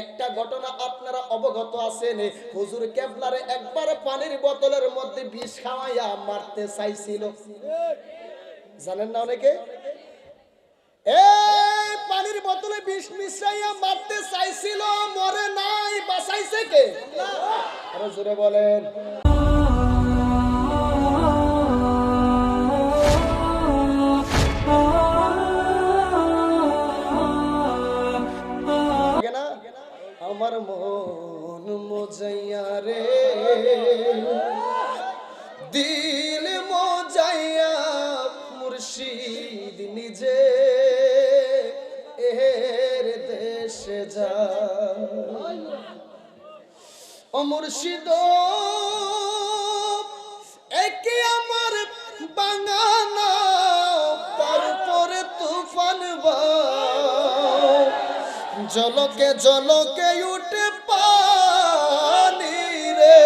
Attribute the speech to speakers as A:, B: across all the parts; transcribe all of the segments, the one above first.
A: একটা ঘটনা আপনারা অবগত আছেন। হুজুর কেবলারে একবার পানির বোতলের মধ্যে বিষ খাওয়াইয়া মারতে চাইছিল। জানেন না অনেকে? এই পানির বোতলে বিষ মিশাইয়া মারতে চাইছিল, মরে নাই, বাঁচাইছে কে? আরও জোরে বলেন। ও মুর্শিদ একে আমার বাঙানা পর পরে তুফান জলকে জলকে উঠে পানি রে।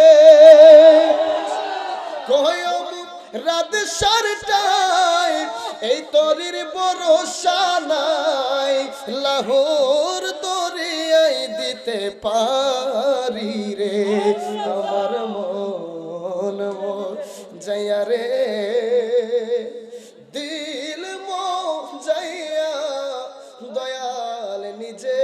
A: কয়ম রাত সারটাই এই তরির ভরসা নাই, লাহোর দিতে পারি রে আমার মন যাইয়া রে। দিল মো যাইয়া দয়াল নিজে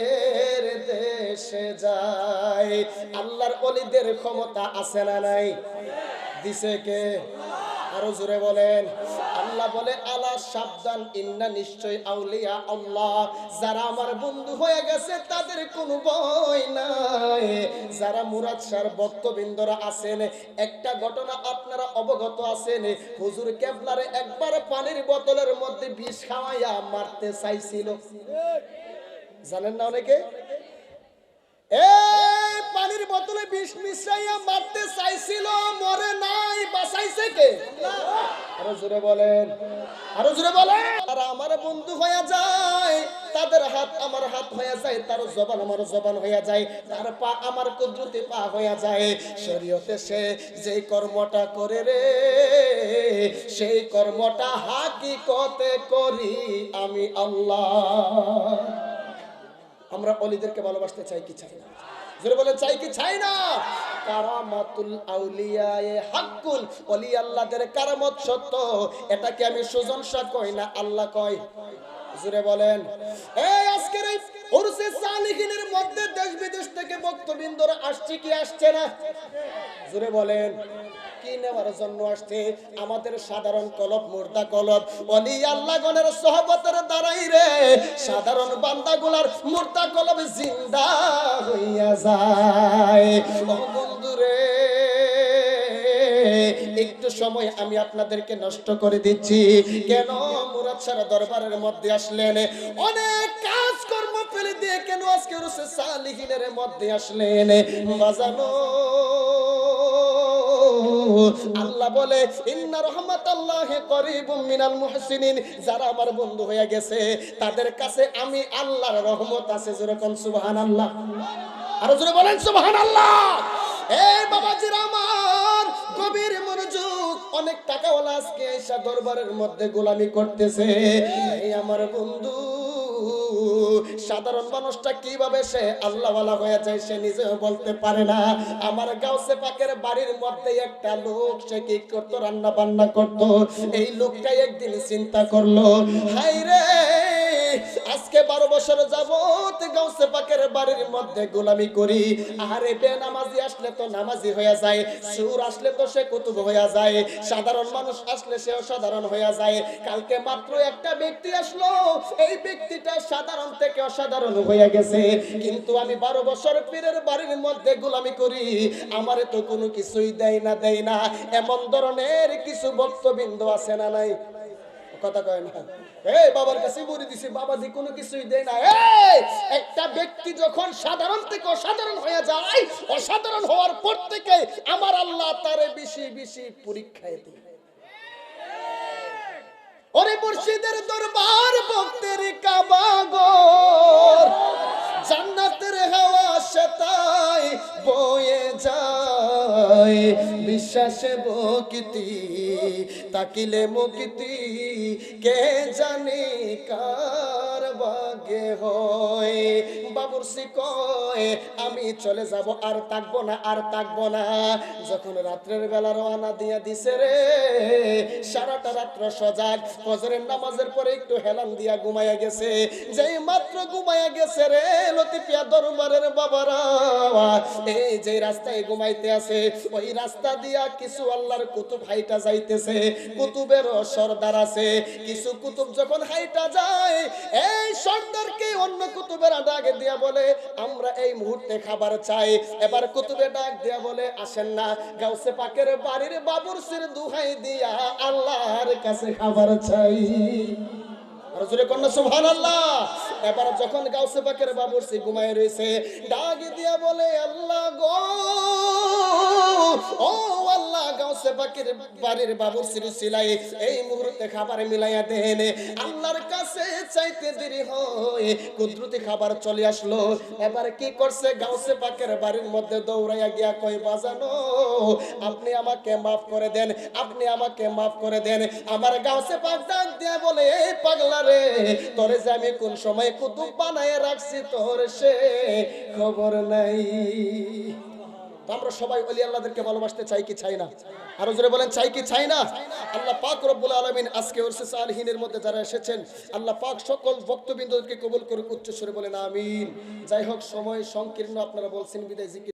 A: এর দেশে যায়। আল্লাহর অলিদের ক্ষমতা আছে না নাই? দিছে কে? আরও জোরে বলেন। আল্লাহ বলে, আলা সাবধান ইন্না নিশ্চয় আউলিয়া আল্লাহ। যারা আমার বন্ধু হয়ে গেছে, তাদের কোনো ভয় নাই। যারা মুরাদ সার ভক্তবৃন্দরা আছেন, একটা ঘটনা আপনারা অবগত আছেন। হুজুর কেবলারে একবার পানির বোতলের মধ্যে বিষ খাওয়াইয়া মারতে চাইছিল। জানেন না অনেকে? এই পানির বোতলে বিষ মিশাইয়া মারতে চাইছিল। বাঁচাইছে কে? আরও জোরে বলেন। আরও জোরে বলেন। আর আমার বন্ধু হয়ে যায়, তাদের হাত আমার হাত হয়ে যায়, তার জবান আমার জবান হয়ে যায়, তার পা আমার কুদরতি পা হয়ে যায়। শরীয়তে সে যেই কর্মটা করে রে, সেই কর্মটা হাকিকতে করি আমি আল্লাহ। আমরা অলিদেরকে ভালোবাসতে চাই কি চাই না? জোরে বলে চাই কি চাই না? কারামাতুল আউলিয়ায়ে হাক্কুল। অলি আল্লাহদের কারামত সত্য, এটাকে আমি সুজন শাহ কই না আল্লাহ কয় জোরে বলেন। এই আজকের এই উরসে সালিহিনের মধ্যে দেশ বিদেশ থেকে ভক্তবৃন্দরা আসছে কি আসছে না? জোরে বলেন। কি নেওয়ার জন্য আসছে। আমাদের সাধারণ কলব, মুর্দা কলব। অলি আল্লাহ গণের সহবতের দ্বারাই রে, সাধারণ বান্দাগুলার মুর্দা কলব জিন্দা হইয়া যায়। একটু সময় আমি আপনাদেরকে নষ্ট করে দিচ্ছি। কেন মুরাদ সারা দরবারের মধ্যে আসলেন? অনেক কাজকর্ম ফেলে দিয়ে কেন আজকে রসে সালিহিনের মধ্যে আসলেন? বাজানো আল্লাহ বলে, ইন্না মিনাল মুহসিনিন। যারা আমার বন্ধু হয়ে গেছে, তাদের কাছে আমি আল্লাহর রহমত আছে যেরকম সুবহানাল্লাহ। আরও জোরে বলেন সুবহানাল্লাহ। এই বাবাজির আমার গভীর মনোযোগ। অনেক টাকাওয়ালা আজকে এসা দরবারের মধ্যে গোলামি করতেছে। এই আমার বন্ধু সাধারণ মানুষটা কীভাবে সে আল্লাহওয়ালা হয়ে যায় সে নিজেও বলতে পারে না। আমার গাউসে পাকের বাড়ির মধ্যে একটা লোক, সে কি করতো? রান্না বান্না করতো। এই লোকটাই একদিন চিন্তা করল হাই রে আজকে বারো বছর যাবত গাউসে পাকের বাড়ির মধ্যে গোলামি করি। আরে বে নামাজি আসলে তো নামাজি হয়ে যায়, সুর আসলে তো সে কুতুব হয়ে যায়, সাধারণ মানুষ আসলে সেও সাধারণ হয়ে যায়। কালকে মাত্র একটা ব্যক্তি আসলো, এই ব্যক্তিটা সাধারণ থেকে অসাধারণ হয়ে গেছে। কিন্তু আমি বারো বছর পীরের বাড়ির মধ্যে গোলামি করি, আমারে তো কোনো কিছুই দেয় না দেয় না। এমন ধরনের কিছু বক্তবিন্দু আছে না নাই? কথা কয় না। এই বাবার কাছে বলে দিছে, বাবাজি, কোনো কিছুই দেয় না। এই, একটা ব্যক্তি যখন সাধারণ থেকে অসাধারণ হয়ে যায়, অসাধারণ হওয়ার পর থেকে আমার আল্লাহ তারে বেশি বেশি পরীক্ষায় দেয়। ওরে মুর্শিদের দরবার, ভক্তের কাবাগর, জান্নাতের হাওয়া সেতাই বয়ে যায়। বিশ্বাসে বকিতি তাকিলে মুকিতি কে জানে কার বাগে হয়। বাবুরসি কয়, আমি চলে যাব, আর থাকব না, আর থাকব না। যখন রাত্রের বেলা রওনা দিয়া দিছে রে, সারাটা রাত্র সজাগ। ফজরের নামাজের পরে একটু হেলান দিয়া ঘুমাইয়া গেছে। যেই মাত্র ঘুমাইয়া গেছে রে লতিপিয়া দরবারের বাবারা, এই যে রাস্তায় ঘুমাইতে আছে, ওই রাস্তা দিয়া কিছু আল্লাহর কুতুব হাইটা যাইতেছে। কুতুবেরও সর্দার আছে। কিছু কুতুব যখন হাইটা যায়, এই সর্দারকে অন্য কুতুবের ডাক দিয়া বলে, আমরা এই মুহূর্তে খাবার চাই। এবার কুতুবে ডাক দিয়া বলে, আসেন না, গাউসে পাকের বাড়ির বাবুর সির দুহাই দিয়া আল্লাহর কাছে খাবার চাই। এবার যখন গাউসে পাকের বাবুর সে ঘুমায় রয়েছে, ডাক দিয়া বলে, আল্লাহ গো, ও আল্লাহ, গাউসে পাকের বাড়ির বাবুর সিরি সিলাই, এই মুহূর্তে খাবার মিলাইয়া দেন। আল্লাহর কাছে চাইতে দেরি হয়। কুদরতি খাবার চলে আসলো। এবার কি করছে? গাউসে পাকের বাড়ির মধ্যে দৌড়াইয়া গিয়া কই বাজানো, আপনি আমাকে মাফ করে দেন, আপনি আমাকে মাফ করে দেন। আমার গাউসে পাক ডাক দিয়া বলে এই পাগলা রে, তোরে যে আমি কোন সময় কুতুব বানায় রাখছি, তোর সে খবর নাই। আমরা সবাই অলি আল্লাহদেরকে ভালোবাসতে চাই কি চাই না? আরও জোরে বলেন, চাই কি চাই না? আল্লাহ পাক রব্বুল আলমিন আজকে ওরসেস সালহীনের মধ্যে যারা এসেছেন, আল্লাহ পাক সকল ভক্তবৃন্দকে কবুল করুক উচ্চ সুরে বলেন, আমিন। যাই হোক, সময় সংকীর্ণ, আপনারা বলছেন বিদায়, জিকির।